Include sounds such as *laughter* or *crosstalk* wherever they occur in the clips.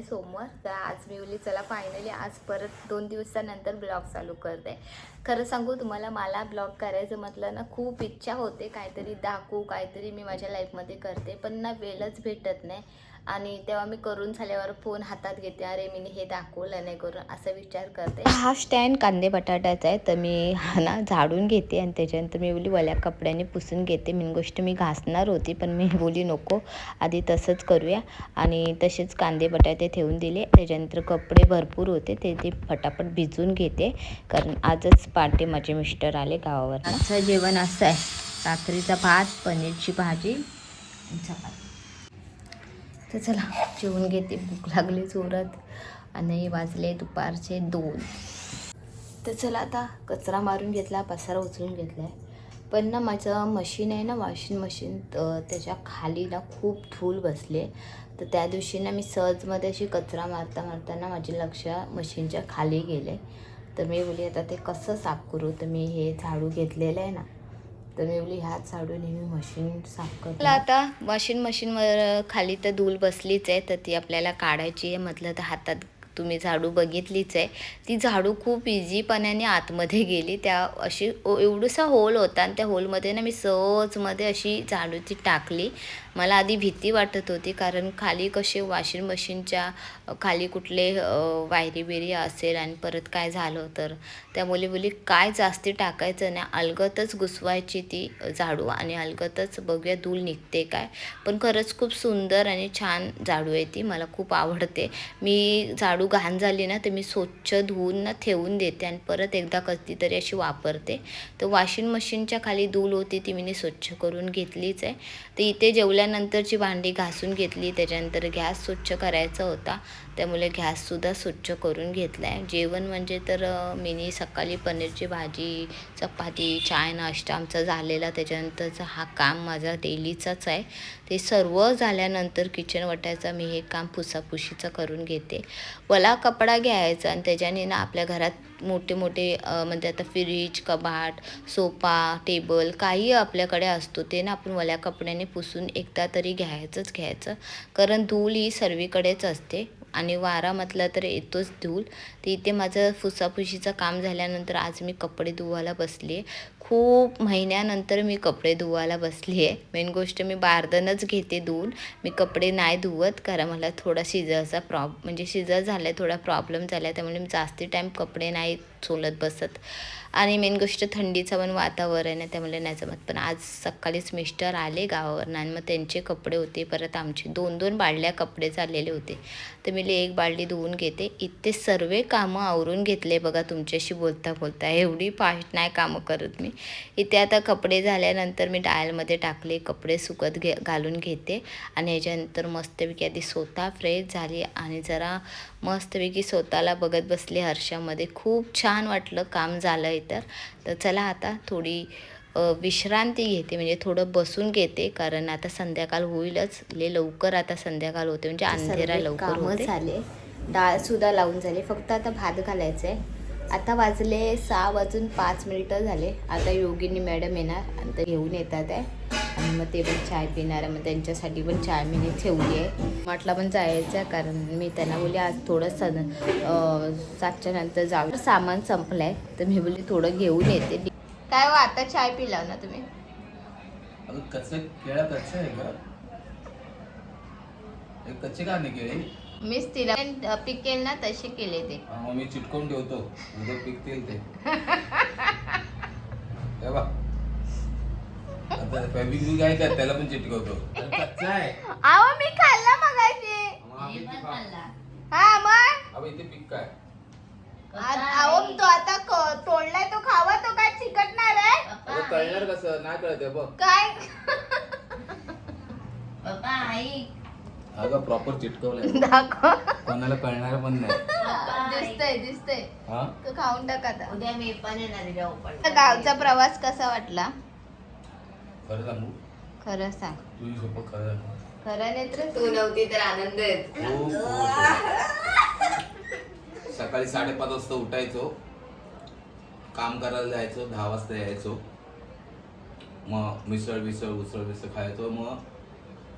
आहे सोमवार. तर आज मी बोलली चला फायनली आज परत दोन दिवसानंतर ब्लॉग चालू करते. खरं सांगू तुम्हाला मला ब्लॉग करायचं म्हटलं ना खूप इच्छा होते. काहीतरी दाखवू काहीतरी मी माझ्या लाईफमध्ये करते पण ना वेळच भेटत नाही. आणि तेव्हा मी करून झाल्यावर फोन हातात घेते अरे मी हे दाखवलं नाही करून असा विचार करते. हा स्टँड कांदे बटाट्याचा आहे तर मी हा ना झाडून घेते आणि त्याच्यानंतर मी बोली वल्या कपड्याने पुसून घेते मेन गोष्ट मी घासणार होती पण मी बोली नको आधी तसंच करूया. आणि तसेच कांदे बटाटे ठेवून दिले त्याच्यानंतर कपडे भरपूर होते ते ते फटाफट भिजून घेते कारण आजच पाटे माझे मिस्टर आले गावावर आजचं जेवण असं आहे रात्रीचा भात पनीरची भाजी चपाती. तर चला जेवून घेते. भूक लागली जोरात. आणि वाजले दुपारचे दोन. तर चला आता कचरा मारून घेतला पसारा उचलून घेतला आहे पण ना माझं मशीन आहे ना वॉशिंग मशीन त्याच्याखाली ना खूप धूल बसले तर त्या दिवशी ना मी सहजमध्ये अशी कचरा मारता मारताना माझे लक्ष मशीनच्या खाली गेले. तर मी बोली आता ते कसं साफ करू? तर मी हे झाडू घेतलेलं आहे ना तर मी ह्याच साडून मी मशीन साफ करते. आता वॉशिंग मशीनवर खाली तर धूल बसलीच आहे तर ती आपल्याला काढायची आहे. म्हटलं तर हातात तुम्ही झाडू बघितलीच आहे. ती झाडू खूप इझीपणाने आतमध्ये गेली. त्या अशी ओ- एवढंसा होल होता आणि त्या होलमध्ये ना मी सहजमध्ये अशी झाडू ती टाकली. मला आधी भीती वाटत होती कारण खाली कसे वॉशिंग मशीनच्या खाली कुठले वायरी बिरी असेल आणि परत काय झालं तर. त्यामुळे बोली काय जास्ती टाकायचं नाही अलगतच घुसवायची ती झाडू आणि अलगतच बघूया धूळ निघते काय. पण खरंच खूप सुंदर आणि छान झाडू आहे ती मला खूप आवडते. मी झाडू घाण झाली ना तर मी स्वच्छ धुवून ना ठेवून देते आणि परत एकदा कधीतरी अशी वापरते. तर वॉशिंग मशीनच्या खाली धूळ होती ती मी स्वच्छ करून घेतलीच आहे. तर इथे धुतल्यानंतरची भांडी घासून घेतली. त्याच्यानंतर गॅस स्वच्छ करायचा होता. त्यामुळे गॅससुद्धा स्वच्छ करून घेतला आहे जेवण म्हणजे तर मिनी सकाळी पनीरची भाजी चपाती चाय नाश्ता आमचा झालेला. त्याच्यानंतरचा हा काम माझा डेलीचाच आहे. ते सर्व झाल्यानंतर किचन वटायचा मी हे काम पुसापुशीचं करून घेते. वला कपडा घ्यायचा आणि त्याच्याने ना आपल्या घरात मोठे मोठे म्हणजे आता फ्रीज कबाट सोफा टेबल काही आपल्याकडे असतो ते ना आपण वल्या कपड्याने पुसून एकदा तरी घ्यायचंच घ्यायचं. कारण धूळ ही सर्वीकडेच असते. आणि वारा म्हटलं तर येतोच धूल. तर इथे माझं फुसाफुशीचं काम झाल्यानंतर आज मी कपडे धुवायला बसले. खूप महिन्यानंतर मी कपडे धुवायला बसली आहे मेन गोष्ट मी बारदनच घेते धुवून मी कपडे नाही धुवत कारण मला थोडा शिजायचा प्रॉब म्हणजे शिजर झाला आहे थोडा प्रॉब्लेम झाला आहे त्यामुळे मी जास्ती टाईम कपडे नाही सोलत बसत. आणि मेन गोष्ट थंडीचं पण वातावरण आहे त्यामुळे नाही जमत. पण आज सकाळीच मिस्टर आले गावावरनं आणि मग त्यांचे कपडे होते. परत आमचे दोन दोन बाळल्या कपडे चाललेले होते. तर मी एक बाळली धुवून घेते. इथे सर्व कामं आवरून घेतले बघा तुमच्याशी बोलता बोलता एवढी फास्ट नाही कामं करत मी. इथे आता कपडे झाल्यानंतर मी डायलमध्ये टाकले कपडे सुकत घे घालून घेते. आणि याच्यानंतर मस्तपैकी आधी स्वतः फ्रेश झाली आणि जरा मस्तपैकी स्वतःला बघत बसले हर्षामध्ये. खूप छान वाटलं काम झालं आहे तर. तर चला आता थोडी विश्रांती घेते म्हणजे थोडं बसून घेते. कारण आता संध्याकाळ होईलच. ले लवकर आता संध्याकाळ होते म्हणजे अंधेरा लवकर झाले. डाळ सुद्धा लावून झाले. फक्त आता भात घालायचं आहे आता वाजले सहा वाजून पाच मिनिटं झाले. आता योगिनी मॅडम येणार आणि ते घेऊन येतात आहे. आणि मग ते पण चाय पिणार आहे. मग त्यांच्यासाठी पण चाय मी ठेवली आहे. म्हटलं पण जायचं आहे कारण मी त्यांना बोलली आज थोडं सन सातच्या नंतर जाऊ. सामान संपलं आहे तर मी बोलली थोडं घेऊन येते. काय हो आता चाय पिला ना तुम्ही? कच्चे केळं कच्चे आहे का कच्चे का नाही केळी? मीच तिला पिकेल ना तसे केले ते. मग मी चिटकवून ठेवतो. उद्या पिकतील ते. *laughs* हे बघ. आता फेविक्विक आहे का त्याला पण चिटकवतो. अरे कच्चा आहे. अहो मी खाल्ला मगाशी. मग आम्ही. हा मग? अबे इथे पिक काय? आ- अहो तो आता क- तोडलाय तो खावा तो काय चिकटणार आहे? कळणार कसं? नाही कळत आहे बघ. काय? अगं प्रॉपर चिटकवलंय. दाखव. कोणाला कळणार पण नाही. दिसतंय दिसतंय. हा? तो खाऊन टाक आता. उद्या मी पण येणार आहे गावपण. गावचा प्रवास कसा वाटला? खरं सांगू? खरं सांग. तुझी सोबत खरं सांगू खरं नाही तर? तू नव्हती तर आनंद येत खूप खूप. सकाळी साडेपाच वाजता उठायचो. काम करायला जायचो दहा वाजता यायचो. मग मिसळ विसळ उसळ विसळ खायचो. मग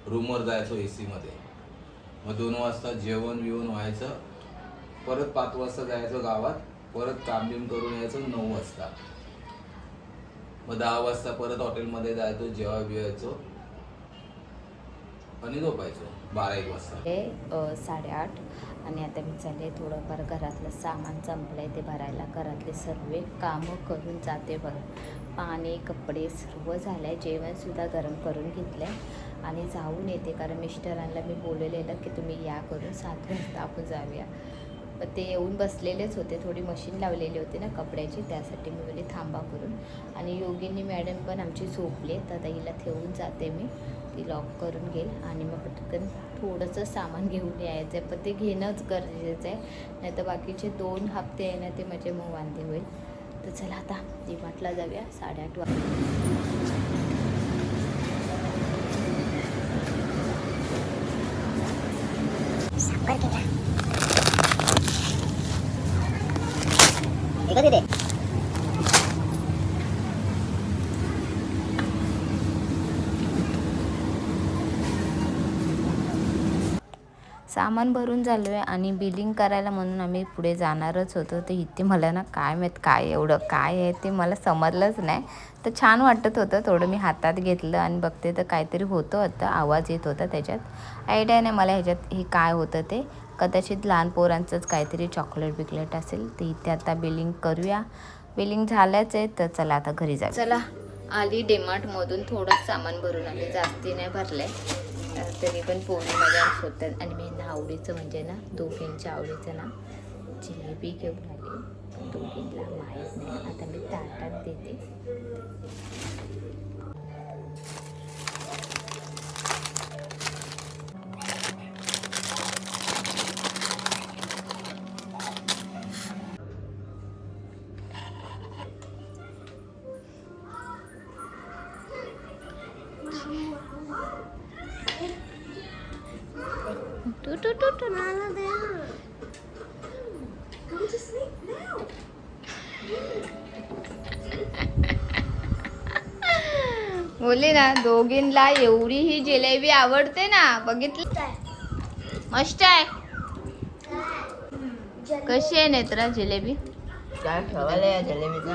रूमवर जायचो ए मध्ये. मग दोन वाजता जेवण बिवण व्हायचं परत पाच वाजता जायचं गावात परत काम बिम करून यायचं नऊ वाजता. मग दहा वाजता परत हॉटेलमध्ये जायचो जेवा बिवायचो. आणि झोपायचो बारा एक वाजता. साडेआठ. आणि आता मी चालले थोडंफार घरातलं सामान संपलं आहे ते भरायला. घरातले सर्व कामं करून जाते बरं पाणी कपडे सर्व झालं आहे जेवणसुद्धा गरम करून घेतलं आहे आणि जाऊन येते. कारण मिस्टरांना मी बोलवलेलं की तुम्ही या करून सात वाजता आपण जाऊया. पण ते येऊन बसलेलेच होते. थोडी मशीन लावलेली होती ना कपड्याची त्यासाठी मी बोलले थांबा करून. आणि योगिनी मॅडम पण आमची झोपले तर आता हिला ठेवून जाते मी. ती लॉक करून घेईल आणि मग पटकन थोडंसं सामान घेऊन यायचं आहे पण ते घेणंच गरजेचं आहे. नाही तर बाकीचे दोन हप्ते आहे ना ते माझे मग वांदे होईल. तर चला आता डिमार्टला जाऊया. साडेआठ वाजता. सामान भरून झालो आहे आणि बिलिंग करायला म्हणून आम्ही पुढे जाणारच होतो. तर इथे मला ना काय माहीत काय एवढं काय आहे ते मला समजलंच नाही. तर छान वाटत होतं. थोडं मी हातात घेतलं आणि बघते तर काहीतरी होतं. होतं आवाज येत होता त्याच्यात. आयडिया नाही मला ह्याच्यात हे काय होतं ते. कदाचित लहान पोरांचंच काहीतरी चॉकलेट बिकलेट असेल ते इथे आता बिलिंग करूया. बिलिंग झाल्याच आहे तर चला आता घरी जा चला आली डेमार्टमधून थोडंच सामान भरून आले जास्ती नाही भरलंय. आहे तरी पण पोरी माझ्या होतात आणि मी ना आवडीचं म्हणजे ना दोघींच्या आवडीचं ना जिलेबी घेऊन आली. दोघींना माहीत नाही. आता मी ताटात देते. टू टू टू टू बोलले ना दोघींना एवढी ही जिलेबी आवडते ना बघितली? मस्त आहे. कशी आहे नेत्रा जिलेबी? काय ठेवायला या जलेबीचा?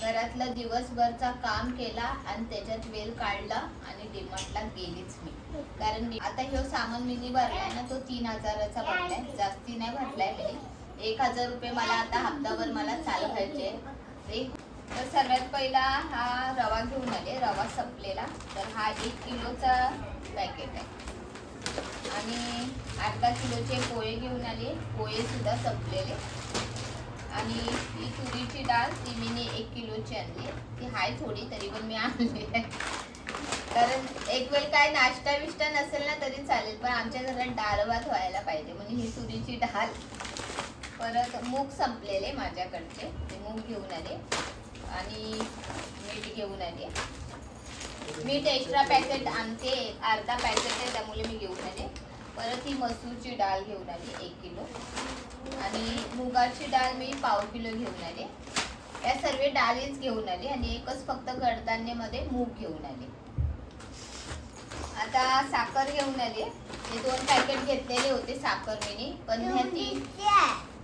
घरातला दिवसभरचा काम केला आणि त्याच्यात वेळ काढला आणि डिमार्टला गेलीच मी. कारण आता ह्यो सामान मी भरलाय ना तो तीन हजाराचा भरलाय. जास्ती नाही भरलाय मी. एक हजार रुपये मला आता हप्ताभर मला चालवायचे तर सर्वात पहिला हा रवा घेऊन आले. रवा संपलेला. तर हा एक किलोचा पॅकेट आहे. आणि अर्धा किलोचे पोहे घेऊन आले. पोहे सुद्धा संपलेले. आणि ही तुरीची डाळ ती मी एक किलोची आणली. ती हाय थोडी तरी पण मी आणली आहे. कारण एक वेळ काय नाश्ता बिष्टा नसेल ना तरी चालेल. पण आमच्या घरात डाळ भात व्हायला पाहिजे. म्हणजे ही तुरीची डाळ. परत मूग संपलेले माझ्याकडचे. ते मूग घेऊन आले. आणि मीठ घेऊन आले. मीठ एक्स्ट्रा पॅकेट आणते. अर्धा पॅकेट आहे त्यामुळे मी घेऊन आले. परत ही मसूरची डाळ घेऊन आली एक किलो. आणि मुगाची डाळ मी पाव किलो घेऊन आले. या सर्व डाळीच घेऊन आली आणि एकच फक्त कडधान्यामध्ये मूग घेऊन आले. आता साखर घेऊन आली. हे दोन पॅकेट घेतलेले होते साखर मिनी पण ह्या तीन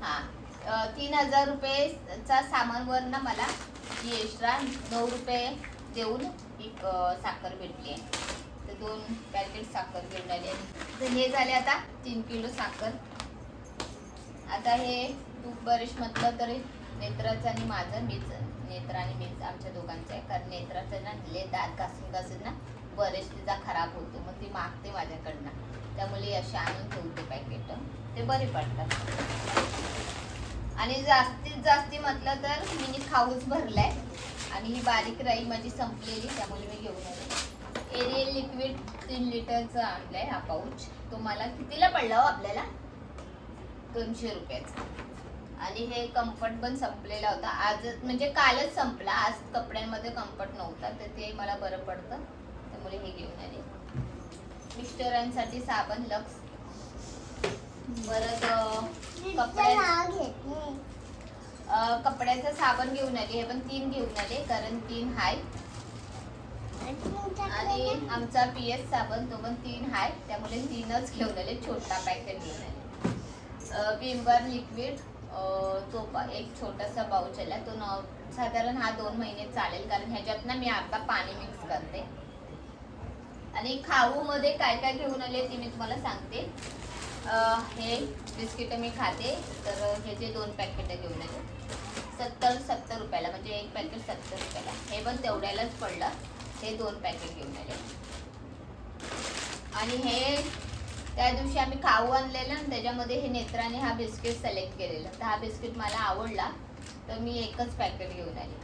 हा अ, तीन हजार रुपयेचा सामानवर ना मला ही एक्स्ट्रा नऊ रुपये देऊन ही साखर भेटली आहे. तर दोन पॅकेट साखर घेऊन आले. तर हे झाले आता तीन किलो साखर. आता हे तूप बरेच म्हटलं तरी नेत्राचं आणि माझं मीच नेत्र आणि मीच आमच्या दोघांचं आहे. कारण नेत्राचं ना ले दात घासून घासून ना बरेच तिचा खराब होतो. मग ती मागते माझ्याकडनं. त्यामुळे असे आणून ठेवते पॅकेट ते बरे पडतात. आणि जास्तीत जास्ती म्हटलं तर मी खाऊच भरलाय. आणि ही बारीक राई माझी संपलेली त्यामुळे मी घेऊन आले. एरियल लिक्विड तीन लिटरचं आणलंय हा पाऊच तो मला कितीला पडला हो आपल्याला? दोनशे रुपयाचा. आणि हे कम्फर्ट पण संपलेला होता. आज म्हणजे कालच संपला. आज कपड्यांमध्ये कम्फर्ट नव्हता. तर ते मला बरं पडतं. त्यामुळे हे घेऊन आले. मिस्टरांसाठी साबण लक्स. परत कपड्या कपड्याचं साबण घेऊन आले. हे पण तीन घेऊन आले. कारण तीन हाय. आणि आमचा पी एस साबण तो पण तीन आहे त्यामुळे तीनच घेऊन आले छोटा पॅकेट घेऊन आले विमबार लिक्विड तो एक छोटासा बाउच आला तो न साधारण हा दोन महिने चालेल कारण ह्याच्यात ना मी आता पाणी मिक्स करते. आणि खाऊ मध्ये काय काय घेऊन आले ते मी तुम्हाला सांगते. हे बिस्किट मी खाते तर ह्याचे दोन पॅकेट घेऊन आले. सत्तर सत्तर रुपयाला म्हणजे एक पॅकेट सत्तर रुपयाला. हे पण तेवढ्यालाच पडलं. हे दोन पॅकेट घेऊन आले. आणि हे त्या दिवशी आम्ही खाऊ आणलेलं आणि त्याच्यामध्ये हे नेत्राने हा बिस्किट सिलेक्ट केलेला. तर हा बिस्किट मला आवडला तर मी एकच पॅकेट घेऊन आले.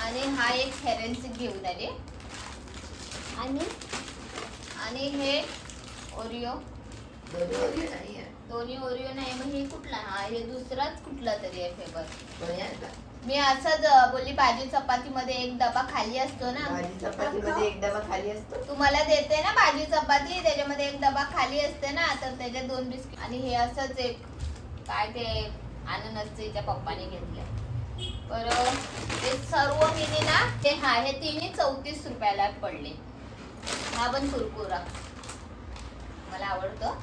आणि हा एक हेरेन्सिक घेऊन आले. आणि आणि हे ओरिओ दोन्ही ओरिओ नाही आहे. दोन्ही ओरिओ नाही मग हे कुठला? हा हे दुसराच कुठला तरी आहे फेवर? मी असंच बोलली भाजी चपाती मध्ये एक डबा खाली असतो ना. भाजी चपातीमध्ये एक डबा खाली असतो. तुम्हाला देते ना भाजी चपाती त्याच्यामध्ये एक डबा खाली असते ना तर त्याच्यात दोन बिस्किट. आणि हे असंच एक काय ते अननसच्या पप्पाने घेतले. तर ते सर्व मिनी ना ते हा हे तिन्ही चौतीस रुपयाला पडले. हा पण कुरकुरा. मला आवडतं.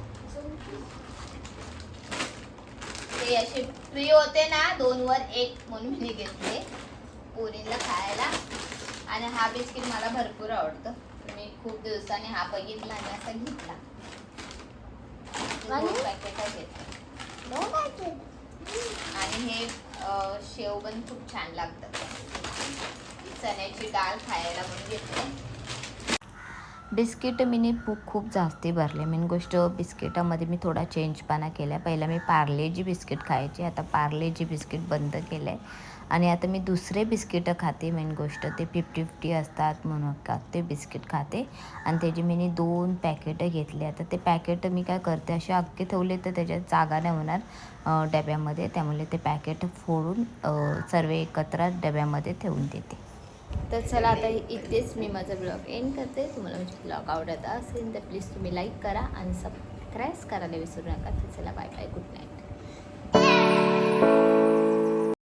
ते असे फ्री होते ना दोन वर एक म्हणून मी घेतले. पोरीला खायला. आणि हा बिस्किट मला भरपूर आवडतं. मी खूप दिवसांनी हा बघितला आणि असा घेतला. आणि? पॅकेट घेतलं. आणि हे शेव पण खूप छान लागतात चण्याची डाळ खायला म्हणून घेतले. बिस्किट मी खूप जास्ती भरले. मेन गोष्ट बिस्किटामध्ये मी थोडा चेंजपणा केला आहे पहिला मी पार्लेजी बिस्किट खायची आता पार्लेजी बिस्किट बंद केलं आहे आणि आता मी दुसरे बिस्किटं खाते मेन गोष्ट ते फिफ्टी फिफ्टी असतात म्हणून का ते बिस्किट खाते. आणि त्याची मी दोन पॅकेटं घेतले. आता ते पॅकेट मी काय करते असे अख्खे ठेवले तर त्याच्यात जागा नाही होणार डब्यामध्ये. त्यामुळे ते पॅकेट फोडून सर्व एकत्र डब्यामध्ये ठेवून देते. तर चला आता इथेच मी माझा ब्लॉग एंड करते. तुम्हाला म्हणजे ब्लॉग आवडत असेल तर प्लीज तुम्ही लाईक करा आणि सबस्क्राईब करायला विसरू नका. तर चला बाय बाय गुड नाईट